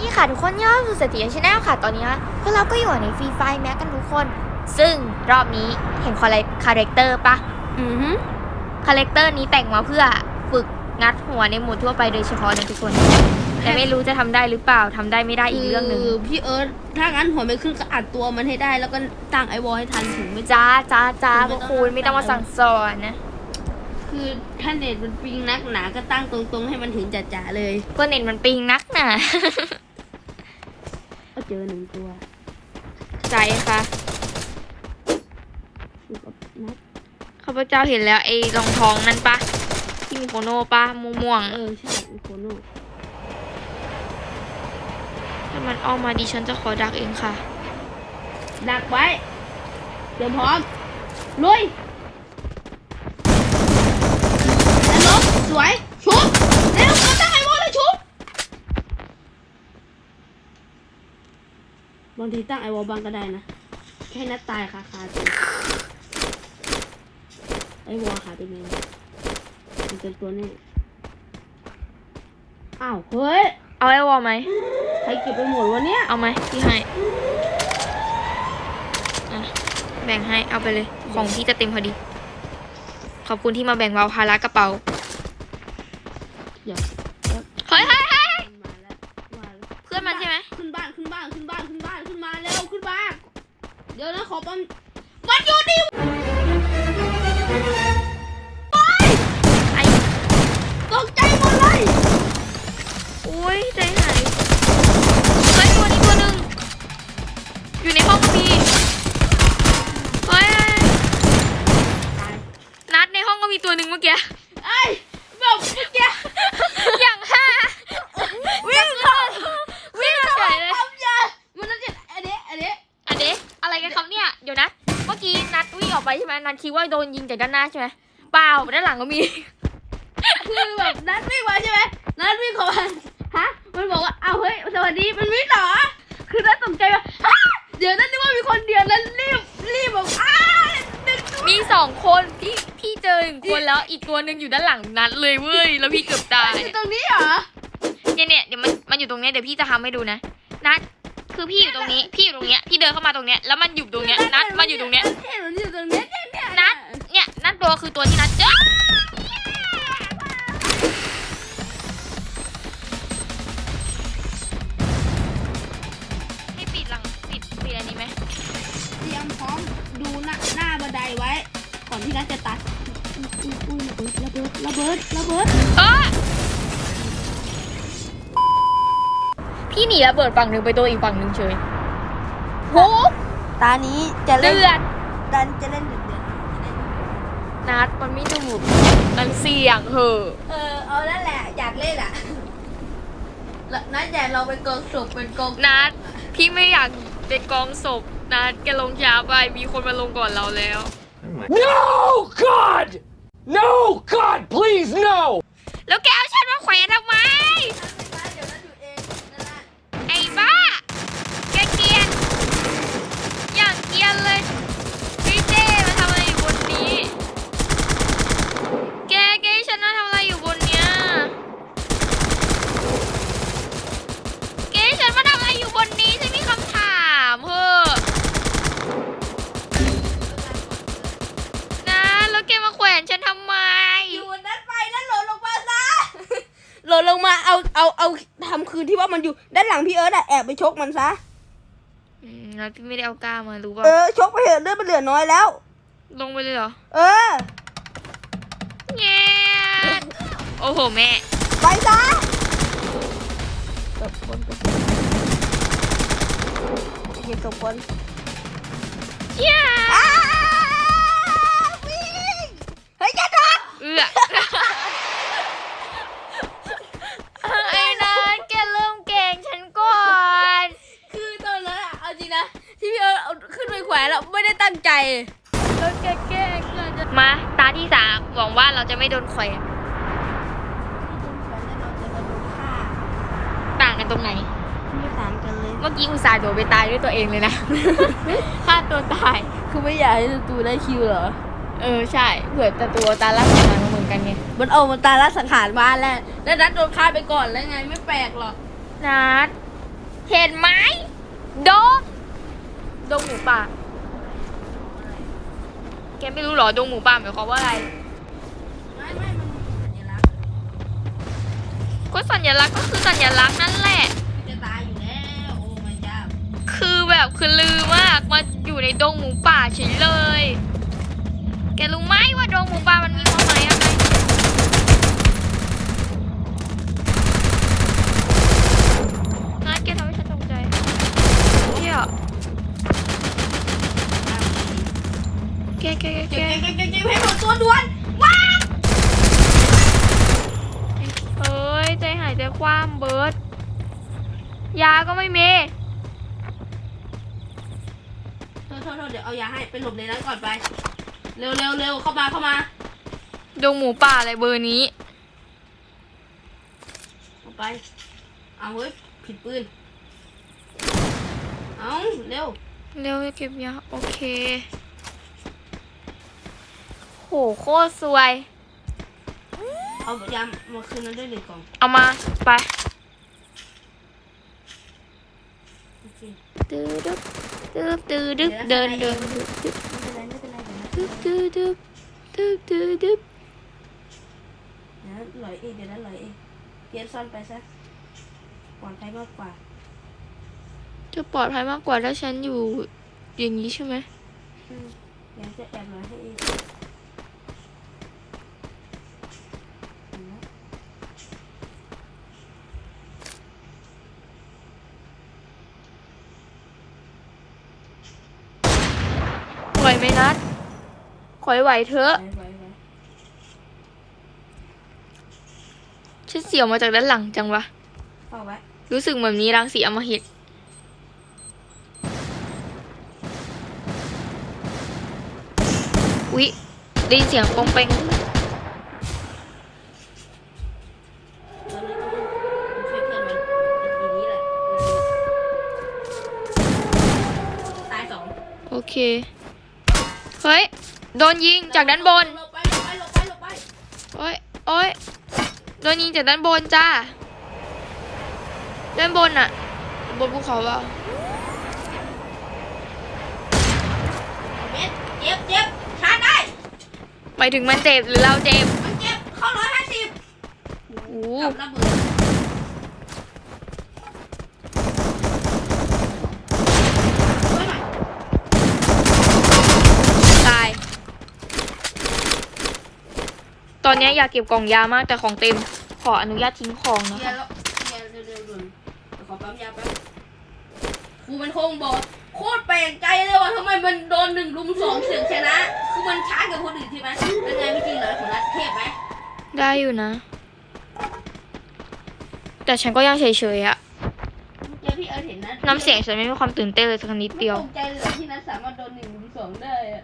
ดีค่ะทุกคนย่อสู่เสถียรชาแนลค่ะตอนนี้พวกเราก็อยู่ในฟรีไฟแม็กกันทุกคน ซึ่งรอบนี้เห็นคาแรคาแรคเตอร์ปะอือฮึคาแรคเตอร์นี้แต่งมาเพื่อฝึกงัดหัวในหมู่ทั่วไปโดยเฉพาะนะทุกคน แต่ไม่รู้จะทำได้หรือเปล่าทำได้ไม่ได้อีกเรื่องหนึ่งคืพี่เอิร์ธถ้างั้นหัวไม่ขึ้นก็อัดตัวมันให้ได้ แล้วก็ตั้งไอวอลให้ทันถึงไม่จ้าจ้าจ้าไม่พต้วอกงคุณไม่ต้องมาสั่งสอนนะคือถ้าเน็ตมันปิงนักหนาก็ตั้งตรงๆ ให้มันถึงจ๋าๆเลยก็เน็ตมันปิงนักหนาก็ เจอหนึ่งตัว ใจค่ะอยู่กับนัดข้าพเจ้าเห็นแล้วไอ้รองทองนั่นปะที่มีโคโน่ปะม่วงๆเออะอใช่อีโคโน่ถ้ามันออกมาดิฉันจะขอดักเองค่ะ ดักไว้เตรียมพร้อมลุยแล้วลบสวยชุบเร็วก็ตั้งไอวอลเลยชุ บบางทีตั้งไอวอลบางก็ได้นะแค่นัดตายคาคาตัวไอวอลขาเป็นไงมันเป็นตัวนี้อ้าวเฮ้ยเอาไอ้วอลไหมใครเก็บไปหมดวะเนี่ยเอาไหมพี่ให้อะแบ่งให้เอาไปเลย ของพี่จะเต็มพอดี ขอบคุณที่มาแบ่งเบาภาระกระเป๋าเดี๋ยว ดคิดว่าโดนยิงจากด้านหน้าใช่ไหมเปล่าด้านหลังก็มี คือแบบนัดวิ่งมาใช่ไหมนัดวิ่งเข้ามาฮะ มันบอกว่าอ้าวเฮ้ย สวัสดี มันวิ่งเหรอ คือนัดตกใจว่าอ้าเดี๋ยวนัดนึกว่ามีคนเดียวนั้นรีบ รีบแบบอ้าดึงมีสองคนพี่พี่เจอหนึ่งคนแล้วอีกตัวหนึ่งอยู่ด้านหลังนัดเลยเว้ย แล้วพี่เกือบตายอยู่ตรงนี้เหรอ เนี่ยเนี่ยเดี๋ยวมันมันอยู่ตรงเนี้ยเดี๋ยวพี่จะทำให้ดูนะ นัดคือพี่อยู่ตรงนี้ พี่อยู่ตรงเนี้ย พี่เดินเข้ามาตรงเนี้ย แล้วมันอยู่ตรงเนี้ย นัดมันอยู่ตรงเนี้ย เห็นมันอยู่ตรงเนี้ย ตัวคือตัวที่นัดเจอให้ปิดหลังปิดปิดอันนี้ไหมเตรียมพร้อมดูหน้าหน้าบันไดไว้ ก่อนที่นัดจะตัดอุ้ยอุ้ยอุ้ยระเบิดระเบิดระเบิดเออพี่หนีระเบิดฝั่งหนึ่งไปตัวอีกฝั่งหนึ่งเฉยโหตานี้จะเล่นเลือด ดันจะเล่นเดือดเดือด นัดมันไม่ถูกมันเสี่ยงเหอะเออเอานั่นแหละ อยากเล่นอะแล้วนัดอยากเราเป็นกองศพเป็นกองนัดพี่ไม่อยากเป็นกองศพนัดแกลงช้าไปมีคนมาลงก่อนเราแล้ว No, God! No, God, please, no! แล้วแกเอาฉันมาแขวนทำไม ล่นลงมาเอาเอาเอาทำคืนที่ว่ามันอยู่ด้านหลังพี่เอิร์ธอะแอบไปชกมันซะอืมแล้วพี่ไม่ได้เอากล้ามารู้ป่ะเออชกไปเถอะเลือดมันเหลือน้อยแล้ว ลงไปเลยเหรอ เออแง่โอ้โหแม่ ไปซะเก็บศพคนย่าอ้าวิ่ แล้วแกแกล้งน่าจะมาตาที่สามหวังว่าเราจะไม่โดนแขวนต่างกันตรงไหน ไม่ต่างกันเลย เมื่อกี้อุตส่าห์โดดไปตายด้วยตัวเองเลยนะ ฆ่าตัวตาย คือไม่อยากให้ตูได้คิวเหรอ เออใช่ เผื่อแต่ตัวตาลักษณะเหมือนกันไง มันเอามันตาละสังขารมาแล้ว แล้วนัดโดนฆ่าไปก่อนแล้วไงไม่แปลกหรอก นัด เห็นไหมดงดงหมูป่า แกไม่รู้เหรอดงหมูป่าหมายความว่าอะไร ไม่ไม่มันสัญลักษณ์ก็สัญลักษณ์ก็คือสัญลักษณ์นั่นแหละ มันจะตายอยู่แล้วโอ้ไม่จ้าคือแบบคือลือมากมาอยู่ในดงหมูป่าเฉยเลย แกรู้ไหมว่าดงหมูป่ามันมีความหมายอะไรนะแกทำให้ฉันตกใจเที่ยแกแกแกแก เก็บเก็บเก็บเก็บให้หมดตัวด่วนว้า เอ้ยใจหายใจ คว่ำเบิร์ดยาก็ไม่มีโทษโทษโทษเดี๋ยวเอายาให้ไปหลบในนั้นก่อนไป เร็วเร็วเร็วเข้ามาเข้ามาดงหมูป่าอะไรเบอร์นี้เอาไป เอาเฮ้ยผิดปืน เอาเร็ว เร็วจะเก็บยาโอเค โหโคตรสวย เอายามาคืนนั้นด้วยหนึ่งกล่องเอามาไปโอเคตื้อดึ๊บตื้อตื้อดึ๊บเดินเดินดึ๊บดึ๊บไม่เป็นไรไม่เป็นไรเดี๋ยวนะดึ๊บดึ๊บดึ๊บดึ๊บดึ๊บดึ๊บเดี๋ยวนะลอยเองเดี๋ยวนั้นลอยเองเพียนซ่อนไปซะปลอดภัยมากกว่าจะปลอดภัยมากกว่าถ้าฉันอยู่อย่างนี้ใช่ไหมอืมเดี๋ยวจะแอบลอยให้เองเห็นไหม ไหวไหมนัดขอยไหวเถอะไว้ไว้ไว้ฉันเสียวมาจากด้านหลังจังวะเข้าไว้รู้สึกเหมือนมีรังสีอำมหิตอุ๊ยได้ยินเสียงปองเปงตอนนี้ต้องช่วยเพื่อนมันเป็นอย่างนี้แหละตายสองโอเคเฮ้ย โดนยิงจากด้านบน หลบไปหลบไปหลบไปหลบไปโอ้ยโอ้ยโดนยิงจากด้านบนจ้า ด้านบนอะบนภูเขาเปล่าเม็ดเจ็บเจ็บชาร์จได้หมายถึงมันเจ็บหรือเราเจ็บมันเจ็บเข้าร้อยห้าสิบโอ้โห กับระเบิดช่วยหน่อย ตาย ต อนนี้อยากเก็บกล่องยามากแต่ของเต็ม ขออนุญาตทิ้งของนะเคลียคะร์แล้วเคลียร์เร็วๆด่วนเดี๋ยวขอปั๊มยาแป๊บครูมันคงบอกโคตรแปลกใจเลยว่าทำไมมันโดนหนึ่งลุมสองเสียงชนะ คือมันช้ากว่าคนอื่นใช่ไหมเป็นไงไม่จริงเหรอของรัฐเทพไหมได้อยู่นะ แต่ฉันก็ยังเฉยๆอะเมื่อกี้พี่เอิร์ธเห็นนะน้ำเสียงฉันไม่มีความตื่นเต้นเลยสักนิดไม่เดียวตกใจเลยเหรอที่นัทสามารถโดนหนึ่งลุมสองได้อะ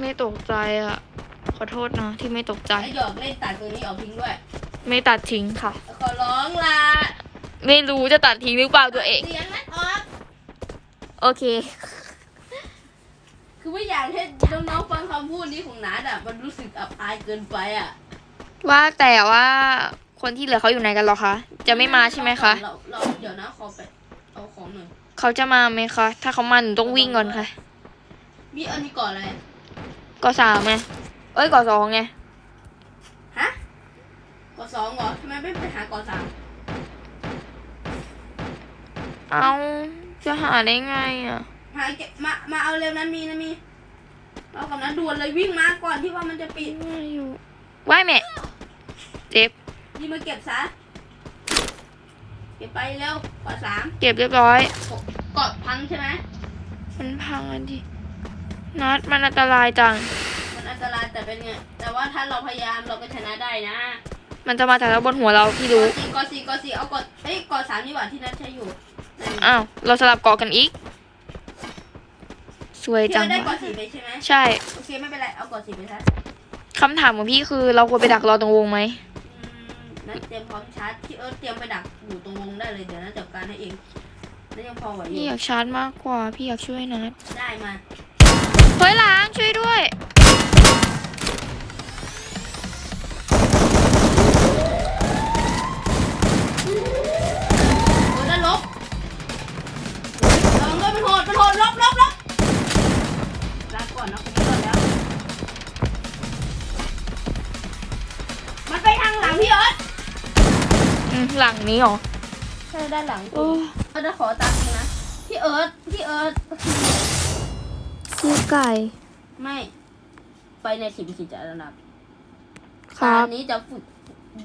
ไม่ตกใจอะ ขอโทษนะที่ไม่ตกใจ ไอหยอกเล่นตัดตัวนี้ออกทิ้งด้วยไม่ตัดทิ้งค่ะ ขอร้องล่ะไม่รู้จะตัดทิ้งหรือเปล่าตัวเอง เสียงนัดออก โอเค คือไม่อยากให้น้องๆฟังคำพูดนี้ของนัดอะ มันรู้สึกอับอายเกินไปอะว่าแต่ว่าคนที่เหลือเขาอยู่ไหนกันหรอคะ จะไม่มาใช่ไหมคะ เราเราเดี๋ยวนะขอไปเอาของหน่อย เขาจะมาไหมคะ ถ้าเขามาหนูต้องวิ่งก่อนค่ะ มีอันนี้ก่อนอะไร ก็สามไง เอ้ยก็สองไง ฮะก่อนสองเหรอทำไมไม่ไปหาก่อนสามเอาจะหาได้ไงอะ หาเก็บมา มาเอาเร็วนั้นมีนะมี เอากับนั้นด่วนเลยวิ่งมาก่อนที่ว่ามันจะปิดไม่อยู่ว่ายแม่เจ็บนี่มาเก็บซะ เก็บไปเร็วก่อนสามเก็บเรียบร้อยกดพังใช่ไหมมันพังอันดินัดมันอันตรายจังมัน อันตรายแต่เป็นไงแต่ว่าถ้าเราพยายามเราก็ชนะได้นะมันจะมาจากบนหัวเราพี่รู้กดสี่กดสี่กดสี่เอากดเอ้ยกดสามนี่หว่าที่นัดใช้อยู่นั่นอ้าว เราสลับเกาะกันอีก สวยพี่จัเอิงร์ธได้กวะดสี่ไปใช่ไหมใช่ โอเคไม่เป็นไรเอากดสี่ไปซะคำถามของพี่คือเราควรไปดักรอตรงวงไหม อืมนัดเตรียมพร้อมชาร์จพี่เอิร์ธเตรียมไปดักอยู่ตรงวงได้เลยเดี๋ยวนัดจัดการให้เองนัดยังพอไหวอพี่ยู่อยากชาร์จมากกว่า พี่อยากช่วยนัดได้มา เฮ้ยหล้างช่วยด้วย ลังนี้เหรอใช่ด้านหลังโอ้ยเราจะขอตังค์นะพี่เอิร์ธพี่เอิร์ธพี่ไก่ ไม่ไปในสิบสิจารณับครัตบอนนี้จะฝึก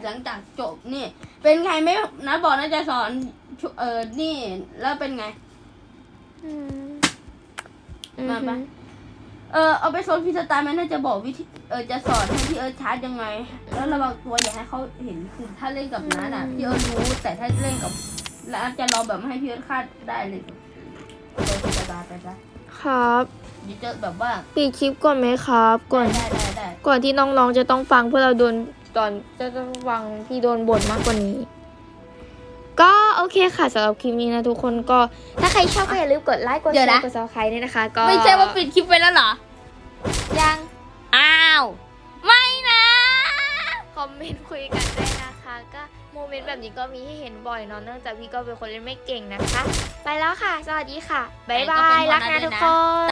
หลังจากจบนี่ เป็นไงไม่นะบอกน่าจะสอนชุเออนี่แล้วเป็นไงอืมมาปะ เออเอาไปโซนพิสตาร์มันน่าจะบอกวิธีเออจะสอนให้พี่เอิร์ธชาร์จยังไง แล้วระวังตัวอย่าให้เขาเห็นคือถ้าเล่นกับน้าน่ะพี่เอิร์ธรู้แต่ถ้าเล่นกับแล้วจะรอแบบไม่ให้พี่เอิร์ธคาดได้เลยโซนพิสตาร์ไปซะครับเดี๋ยวเจอแบบว่าปิดคลิปก่อนไหมครับ ก่อนได้ได้ได้ก่อนที่น้องๆจะต้องฟังเพื่อเราโดนตอนจะต้องฟังที่โดนบ่นมากกว่านี้ก็โอ เคค่ะสำหรับคลิปนี้นะทุกคนก็ถ้าใครชอบก็อย่าลืมกดไลค์กดแชร์กดซับสไครต์ด้วยนะคะ ก็ไม่ใช่ว่าปิดคลิปไปแล้วเหรอ ยังอ้าว ไม่นะ คอมเมนต์คุยกันได้นะคะ ก็โมเมนต์แบบนี้ก็มีให้เห็นบ่อยเนอะเนื่องจากพี่ก็เป็นคนเล่นไม่เก่งนะคะ ไปแล้วค่ะ สวัสดีค่ะบ๊ายบายรักนะทุกคน